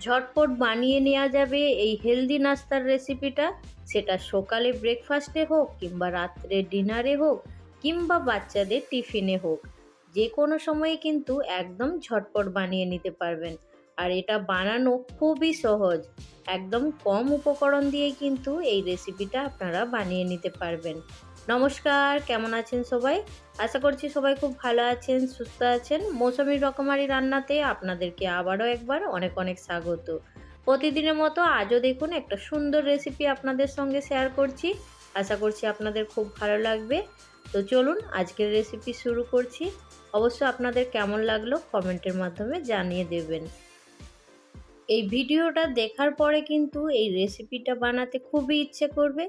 ঝটপট বানিয়ে নেওয়া যাবে এই হেলদি নাস্তার রেসিপিটা সেটা সকালে ব্রেকফাস্টে হোক কিংবা রাত্রে ডিনারে হোক কিংবা বাচ্চাদের টিফিনে হোক। যে কোনো সময়ে কিন্তু একদম ঝটপট বানিয়ে নিতে পারবেন। আর এটা বানানো খুবই সহজ। একদম কম উপকরণ দিয়ে কিন্তু এই রেসিপিটা আপনারা বানিয়ে নিতে পারবেন। নমস্কার, কেমন আছেন সবাই? আশা করছি সবাই খুব ভালো আছেন, সুস্থ আছেন। মৌসুমির রকমারি রান্নাতে আপনাদেরকে আবারও একবার অনেক অনেক স্বাগত। প্রতিদিনের মতো আজও দেখুন একটা সুন্দর রেসিপি আপনাদের সঙ্গে শেয়ার করছি। আশা করছি আপনাদের খুব ভালো লাগবে। তো চলুন আজকের রেসিপি শুরু করছি। অবশ্য আপনাদের কেমন লাগল কমেন্টের মাধ্যমে জানিয়ে দেবেন। এই ভিডিওটা দেখার পরে কিন্তু এই রেসিপিটা বানাতে খুবই ইচ্ছে করবে।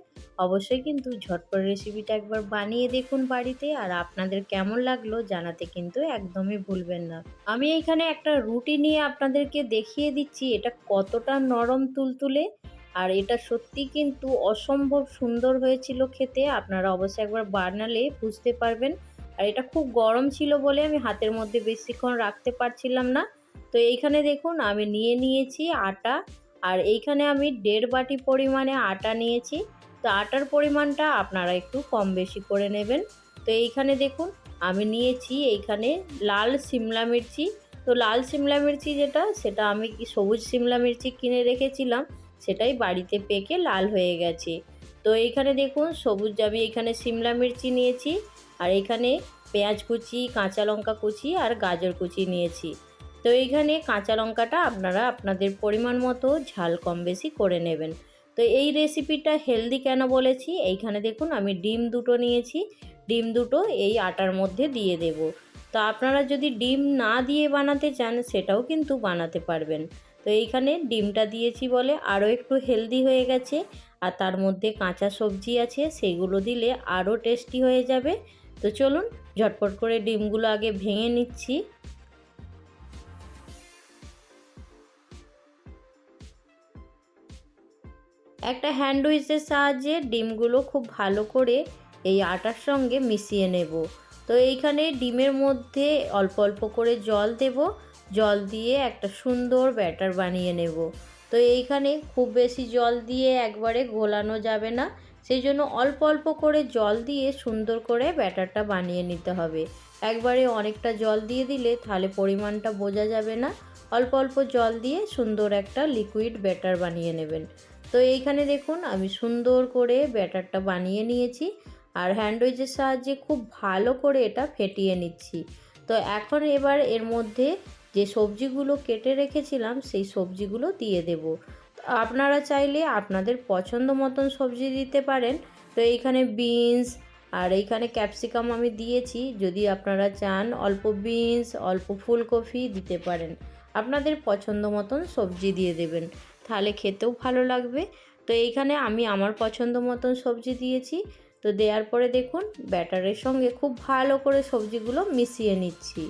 অবশ্যই কিন্তু ঝটপট রেসিপিটা একবার বানিয়ে দেখুন বাড়িতে আর আপনাদের কেমন লাগল জানাতে কিন্তু একদমই ভুলবেন না। আমি এখানে একটা রুটি নিয়ে আপনাদেরকে দেখিয়ে দিচ্ছি, এটা কতটা নরম তুলতুলে আর এটা সত্যি কিন্তু অসম্ভব সুন্দর হয়েছিল খেতে, আপনারা অবশ্যই একবার বানালে বুঝতে পারবেন। আর এটা খুব গরম ছিল বলে আমি হাতের মধ্যে বেশিক্ষণ রাখতে পারছিলাম না। তো এইখানে দেখুন আমি নিয়ে নিয়েছি আটা, আর এইখানে আমি দেড় বাটি পরিমাণে আটা নিয়েছি। তো আটার পরিমাণটা আপনারা একটু কম বেশি করে নেবেন। তো এইখানে দেখুন আমি নিয়েছি এইখানে লাল সিমলা মির্চি। তো লাল সিমলা মির্চি যেটা, সেটা আমি সবুজ সিমলা মির্চি কিনে রেখেছিলাম, সেটাই বাড়িতে পেকে লাল হয়ে গেছে। তো এইখানে দেখুন সবুজ, আমি এখানে সিমলা মির্চি নিয়েছি, আর এখানে পেঁয়াজ কুচি, কাঁচা লঙ্কা কুচি, আর গাজর কুচি নিয়েছি। তো এইখানে কাঁচা লঙ্কাটা আপনারা আপনাদের পরিমাণ মতো ঝাল কম বেশি করে নেবেন। তো এই রেসিপিটা হেলদি কেন বলেছি? এইখানে দেখুন আমি ডিম দুটো নিয়েছি। ডিম দুটো এই আটার মধ্যে দিয়ে দেব। তো আপনারা যদি ডিম না দিয়ে বানাতে চান, সেটাও কিন্তু বানাতে পারবেন। তো এইখানে ডিমটা দিয়েছি বলে আরও একটু হেলদি হয়ে গেছে। আর তার মধ্যে কাঁচা সবজি আছে, সেগুলো দিলে আরও টেস্টি হয়ে যাবে। তো চলুন, ঝটপট করে ডিমগুলো আগে ভেঙে নিচ্ছি। একটা হ্যান্ড উইচের সাহায্যে ডিমগুলো খুব ভালো করে এই আটার সঙ্গে মিশিয়ে নেব। তো এইখানে ডিমের মধ্যে অল্প অল্প করে জল দেব। জল দিয়ে একটা সুন্দর ব্যাটার বানিয়ে নেব। তো এইখানে খুব বেশি জল দিয়ে একবারে গোলানো যাবে না। সেই জন্য অল্প অল্প করে জল দিয়ে সুন্দর করে ব্যাটারটা বানিয়ে নিতে হবে। একবারে অনেকটা জল দিয়ে দিলে তাহলে পরিমাণটা বোঝা যাবে না। অল্প অল্প জল দিয়ে সুন্দর একটা লিকুইড ব্যাটার বানিয়ে নেবেন। তো এইখানে দেখুন, আমি সুন্দর করে ব্যাটারটা বানিয়ে নিয়েছি আর হ্যান্ডউইচের সাহায্যে খুব ভালো করে এটা ফেটিয়ে নিচ্ছি। তো এখন এবার এর মধ্যে যে সবজিগুলো কেটে রেখেছিলাম, সেই সবজিগুলো দিয়ে দেব। আপনারা চাইলে আপনাদের পছন্দ মতন সবজি দিতে পারেন। তো এইখানে বিনস আর এইখানে ক্যাপসিকাম আমি দিয়েছি। যদি আপনারা চান অল্প বিনস অল্প ফুলকপি দিতে পারেন। আপনাদের পছন্দ মতন সবজি দিয়ে দেবেন। তাহলে খেতেও ভালো লাগবে। তো এইখানে আমি আমার পছন্দ মতন সবজি দিয়েছি। তো দেওয়ার পরে দেখুন, ব্যাটারের সঙ্গে খুব ভালো করে সবজিগুলো মিশিয়ে নিচ্ছি।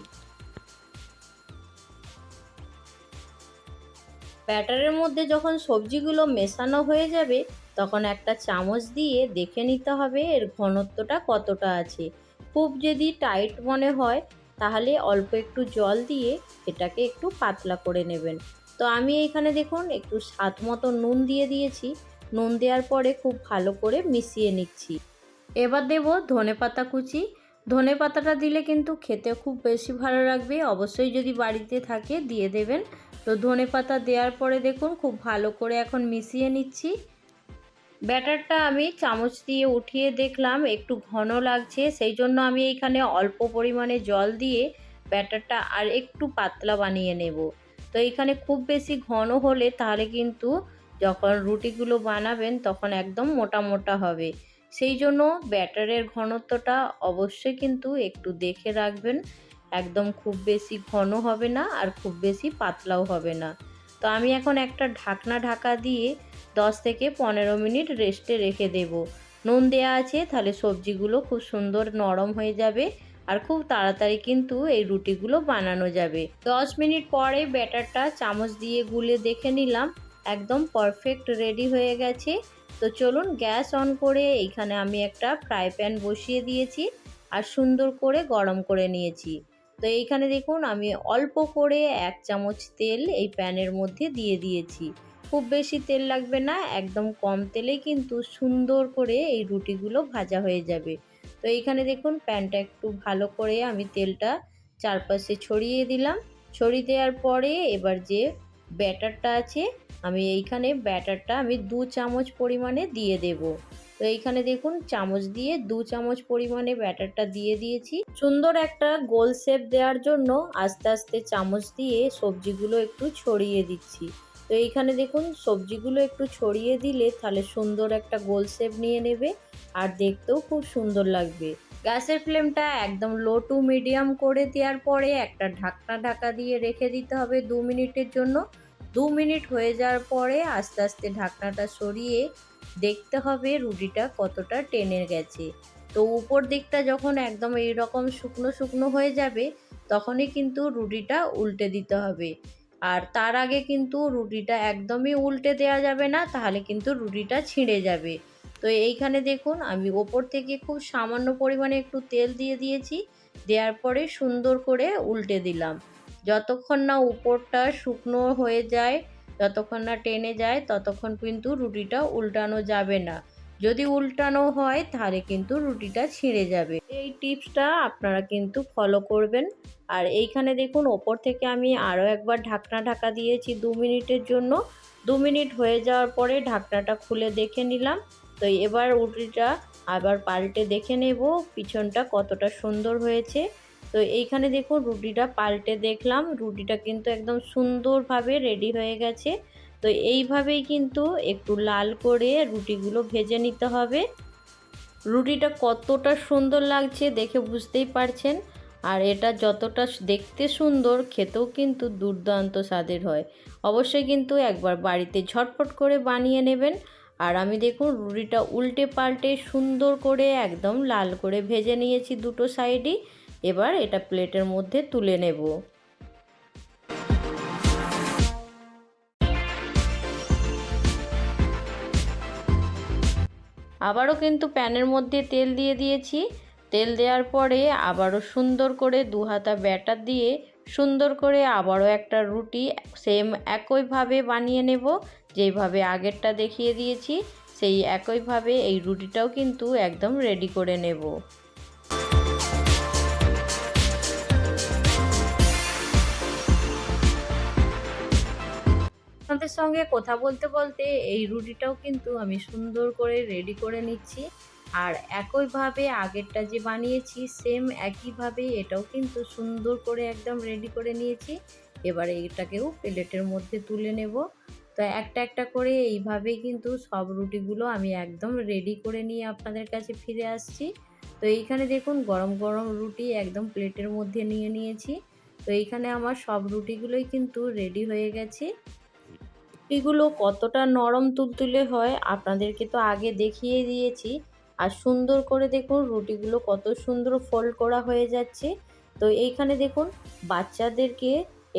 ব্যাটারের মধ্যে যখন সবজিগুলো মেশানো হয়ে যাবে, তখন একটা চামচ দিয়ে দেখে নিতে হবে এর ঘনত্বটা কতটা আছে। খুব যদি টাইট মনে হয়, তাহলে অল্প একটু জল দিয়ে এটাকে একটু পাতলা করে নেবেন। তো আমি এইখানে দেখুন, একটু স্বাদ মতো নুন দিয়ে দিয়েছি। নুন দেওয়ার পরে খুব ভালো করে মিশিয়ে নিচ্ছি। এবার দেব ধনে পাতা কুচি। ধনে পাতাটা দিলে কিন্তু খেতে খুব বেশি ভালো লাগবে। অবশ্যই যদি বাড়িতে থাকে, দিয়ে দেবেন। তো ধনে পাতা দেওয়ার পরে দেখুন, খুব ভালো করে এখন মিশিয়ে নিচ্ছি। ব্যাটারটা আমি চামচ দিয়ে উঠিয়ে দেখলাম, একটু ঘন লাগছে। সেই জন্য আমি এইখানে অল্প পরিমাণে জল দিয়ে ব্যাটারটা আর একটু পাতলা বানিয়ে নেব। তো এইখানে খুব বেশি ঘন হলে তাহলে কিন্তু যখন রুটিগুলো বানাবেন তখন একদম মোটা মোটা হবে। সেই জন্য ব্যাটারের ঘনত্বটা অবশ্যই কিন্তু একটু দেখে রাখবেন। একদম খুব বেশি ঘন হবে না আর খুব বেশি পাতলাও হবে না। তো আমি এখন একটা ঢাকনা ঢাকা দিয়ে দশ থেকে পনেরো মিনিট রেস্টে রেখে দেব। নুন দেওয়া আছে তাহলে সবজিগুলো খুব সুন্দর নরম হয়ে যাবে। আর খুব তাড়াতাড়ি কিন্তু এই রুটিগুলো বানানো যাবে। দশ মিনিট পরে ব্যাটারটা চামচ দিয়ে গুলে দেখে নিলাম, একদম পারফেক্ট রেডি হয়ে গেছে। তো চলুন গ্যাস অন করে এইখানে আমি একটা ফ্রাই প্যান বসিয়ে দিয়েছি আর সুন্দর করে গরম করে নিয়েছি। তো এইখানে দেখুন আমি অল্প করে এক চামচ তেল এই প্যানের মধ্যে দিয়ে দিয়েছি। খুব বেশি তেল লাগবে না, একদম কম তেলে কিন্তু সুন্দর করে এই রুটিগুলো ভাজা হয়ে যাবে। তো এইখানে দেখুন প্যানটা একটু ভালো করে আমি তেলটা চারপাশে ছড়িয়ে দিলাম। ছড়িয়ে দেওয়ার পরে এবার যে ব্যাটারটা আছে, আমি এইখানে ব্যাটারটা আমি দু চামচ পরিমাণে দিয়ে দেব। তো এইখানে দেখুন চামচ দিয়ে দু চামচ পরিমাণে ব্যাটারটা দিয়ে দিয়েছি। সুন্দর একটা গোল শেপ দেওয়ার জন্য আস্তে আস্তে চামচ দিয়ে সবজিগুলো একটু ছড়িয়ে দিচ্ছি। তো এইখানে দেখুন, সবজিগুলো একটু ছড়িয়ে দিলে তাহলে সুন্দর একটা গোল শেপ নিয়ে নেবে আর দেখতেও খুব সুন্দর লাগবে। গ্যাসের ফ্লেমটা একদম লো টু মিডিয়াম করে দেওয়ার পরে একটা ঢাকনা ঢাকা দিয়ে রেখে দিতে হবে দু মিনিটের জন্য। দু মিনিট হয়ে যাওয়ার পরে আস্তে আস্তে ঢাকনাটা সরিয়ে দেখতে হবে রুটিটা কতটা টেনে গেছে। তো উপর দিকটা যখন একদম এইরকম শুকনো শুকনো হয়ে যাবে, তখনই কিন্তু রুটিটা উল্টে দিতে হবে। আর তার আগে কিন্তু রুটিটা একদমই উল্টে দেওয়া যাবে না, তাহলে কিন্তু রুটিটা ছিঁড়ে যাবে। তো এইখানে দেখুন, আমি ওপর থেকে খুব সামান্য পরিমাণে একটু তেল দিয়ে দিয়েছি, দেওয়ার পরে সুন্দর করে উল্টে দিলাম। যতক্ষণ না উপরটা শুকনো হয়ে যায়, যতক্ষণ না টেনে যায়, ততক্ষণ কিন্তু রুটিটা উল্টানো যাবে না। যদি উল্টানো হয়, তাহলে কিন্তু রুটিটা ছিঁড়ে যাবে। এই টিপসটা আপনারা কিন্তু ফলো করবেন। আর এইখানে দেখুন, ওপর থেকে আমি আরও একবার ঢাকনা ঢাকা দিয়েছি দু মিনিটের জন্য। দু মিনিট হয়ে যাওয়ার পরে ঢাকনাটা খুলে দেখে নিলাম। তো এবার রুটিটা আবার পাল্টে দেখে নেব, পিছনটা কতটা সুন্দর হয়েছে। তো এইখানে দেখুন, রুটিটা পাল্টে দেখলাম। রুটিটা কিন্তু একদম সুন্দরভাবে রেডি হয়ে গেছে। তো এইভাবেই কিন্তু একটু লাল করে রুটিগুলো ভেজে নিতে হবে। রুটিটা কতটা সুন্দর লাগছে দেখে বুঝতেই পারছেন। আর এটা যতটা দেখতে সুন্দর, খেতেও কিন্তু দুর্দান্ত স্বাদের হয়। অবশ্যই কিন্তু একবার বাড়িতে ঝটপট করে বানিয়ে নেবেন। আর আমি দেখুন রুটিটা উল্টে পাল্টে সুন্দর করে একদম লাল করে ভেজে নিয়েছি দুটো সাইডই। এবার এটা প্লেটের মধ্যে তুলে নেব। আবারও কিন্তু প্যানের মধ্যে তেল দিয়ে দিয়েছি। তেল দেওয়ার পরে আবারও সুন্দর করে দু হাতা ব্যাটার দিয়ে সুন্দর করে আবারও একটা রুটি সেম একইভাবে বানিয়ে নেব যেইভাবে আগেরটা দেখিয়ে দিয়েছি, সেই একইভাবে এই রুটিটাও কিন্তু একদম রেডি করে নেব। আপনাদের সঙ্গে কথা বলতে বলতে এই রুটিটাও কিন্তু আমি সুন্দর করে রেডি করে নিচ্ছি। আর একইভাবে আগেরটা যে বানিয়েছি সেম একইভাবে এটাও কিন্তু সুন্দর করে একদম রেডি করে নিয়েছি। এবারে এটাকেও প্লেটের মধ্যে তুলে নেব। তো একটা একটা করে এইভাবেই কিন্তু সব রুটিগুলো আমি একদম রেডি করে নিয়ে আপনাদের কাছে ফিরে আসছি। তো এইখানে দেখুন, গরম গরম রুটি একদম প্লেটের মধ্যে নিয়ে নিয়েছি। তো এইখানে আমার সব রুটিগুলোই কিন্তু রেডি হয়ে গেছে। রুটিগুলো কতটা নরম তুলতুলে হয়, আপনাদেরকে তো আগে দেখিয়ে দিয়েছি। আর সুন্দর করে দেখুন, রুটিগুলো কত সুন্দর ফোল্ড করা হয়ে যাচ্ছে। তো এইখানে দেখুন, বাচ্চাদেরকে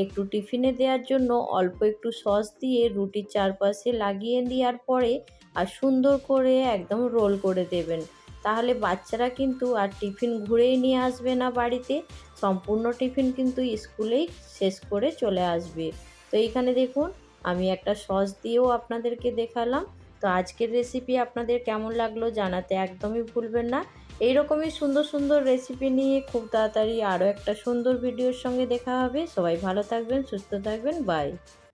একটু টিফিনে দেওয়ার জন্য অল্প একটু সস দিয়ে রুটির চারপাশে লাগিয়ে দেওয়ার পরে আর সুন্দর করে একদম রোল করে দেবেন। তাহলে বাচ্চারা কিন্তু আর টিফিন ঘুরেই নিয়ে আসবে না বাড়িতে, সম্পূর্ণ টিফিন কিন্তু স্কুলেই শেষ করে চলে আসবে। তো এইখানে দেখুন আমি একটা সস দিয়েও আপনাদেরকে দেখালাম। তো আজকের রেসিপি আপনাদের কেমন লাগল জানাতে একদমই ভুলবেন না। এইরকমই সুন্দর সুন্দর রেসিপি নিয়ে খুব তাড়াতাড়ি আরও একটা সুন্দর ভিডিওর সঙ্গে দেখা হবে। সবাই ভালো থাকবেন, সুস্থ থাকবেন বাই